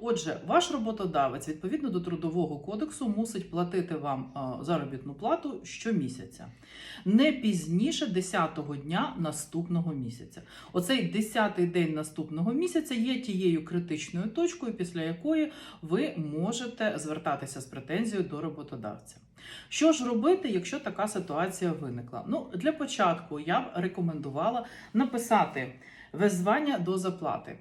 Отже, ваш роботодавець відповідно до трудового кодексу мусить платити вам заробітну плату щомісяця, не пізніше 10-го дня наступного місяця. Оцей 10-й день наступного місяця є тією критичною точкою, після якої ви можете звертатися з претензією до роботодавця. Що ж робити, якщо така ситуація виникла? Ну, для початку я б рекомендувала написати веззвання до заплати.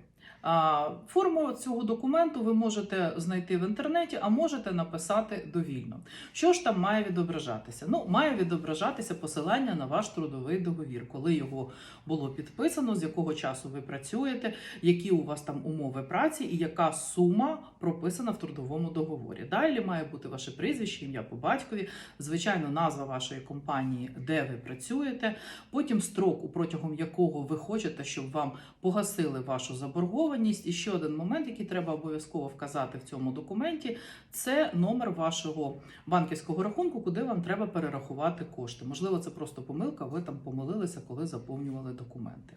Форму цього документу ви можете знайти в інтернеті, а можете написати довільно. Що ж там має відображатися? Ну, має відображатися посилання на ваш трудовий договір, коли його було підписано, з якого часу ви працюєте, які у вас там умови праці і яка сума прописана в трудовому договорі. Далі має бути ваше прізвище, ім'я по батькові, звичайно, назва вашої компанії, де ви працюєте, потім строк, протягом якого ви хочете, щоб вам погасили вашу заборгованість. І ще один момент, який треба обов'язково вказати в цьому документі, це номер вашого банківського рахунку, куди вам треба перерахувати кошти. Можливо, це просто помилка, ви там помилилися, коли заповнювали документи.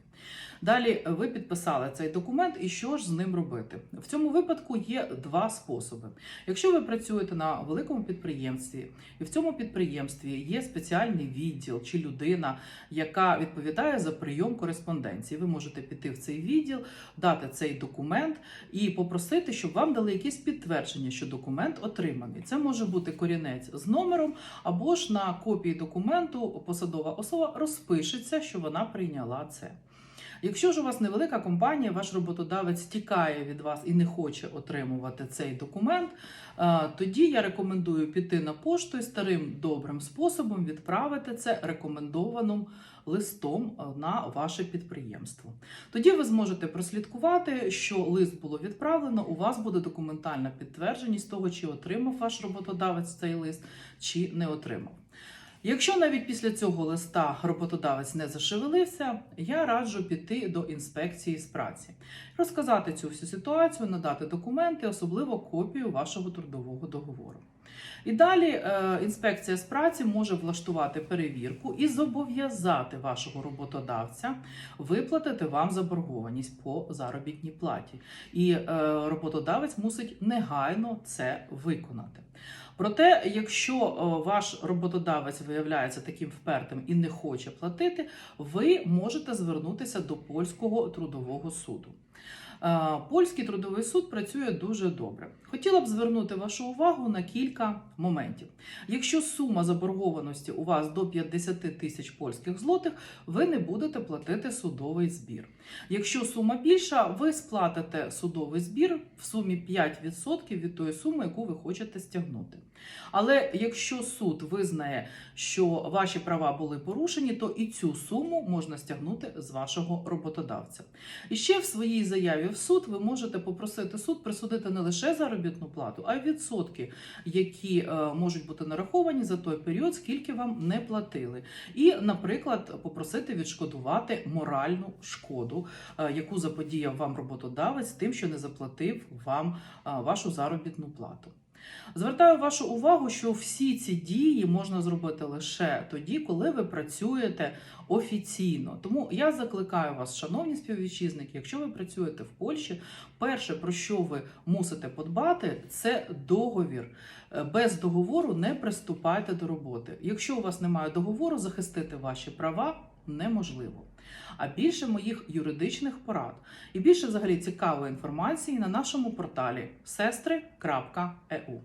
Далі ви підписали цей документ, і що ж з ним робити? В цьому випадку є два способи. Якщо ви працюєте на великому підприємстві, і в цьому підприємстві є спеціальний відділ чи людина, яка відповідає за прийом кореспонденції, ви можете піти в цей відділ, дати цей документ і попросити, щоб вам дали якесь підтвердження, що документ отриманий. Це може бути корінець з номером, або ж на копії документу посадова особа розпишеться, що вона прийняла це. Якщо ж у вас невелика компанія, ваш роботодавець тікає від вас і не хоче отримувати цей документ, е, тоді я рекомендую піти на пошту і старим добрим способом відправити це рекомендованим листом е, на ваше підприємство. Тоді ви зможете прослідкувати, що лист було відправлено. У вас буде документальна підтвердженість того, чи отримав ваш роботодавець цей лист, чи не отримав. Якщо навіть після цього листа роботодавець не зашевелився, я раджу піти до інспекції з праці, розказати цю всю ситуацію, надати документи, особливо копію вашого трудового договору. І далі е, інспекція з праці може влаштувати перевірку і зобов'язати вашого роботодавця виплатити вам заборгованість по заробітній платі. І е, роботодавець мусить негайно це виконати. Проте, якщо е, ваш роботодавець виявляється таким впертим і не хоче платити, ви можете звернутися до польського трудового суду. Е, Польський трудовий суд працює дуже добре. Хотіла б звернути вашу увагу на кілька моментів. Якщо сума заборгованості у вас до 50 тисяч польських злотих, ви не будете платити судовий збір. Якщо сума більша, ви сплатите судовий збір в сумі 5% від тої суми, яку ви хочете стягнути. Але якщо суд визнає, що ваші права були порушені, то і цю суму можна стягнути з вашого роботодавця. І ще в своїй заяві в суд ви можете попросити суд присудити не лише заробітну плату, а й відсотки, які е, можуть бути нараховані за той період, скільки вам не платили. І, наприклад, попросити відшкодувати моральну шкоду, е, яку заподіяв вам роботодавець тим, що не заплатив вам е, вашу заробітну плату. Звертаю вашу увагу, що всі ці дії можна зробити лише тоді, коли ви працюєте офіційно. Тому я закликаю вас, шановні співвітчизники, якщо ви працюєте в Польщі, перше про що ви мусите подбати, це договір. Е, Без договору не приступайте до роботи. Якщо у вас немає договору, захистити ваші права неможливо. А більше моїх юридичних порад і більше взагалі цікавої інформації на нашому порталі сестри.eu.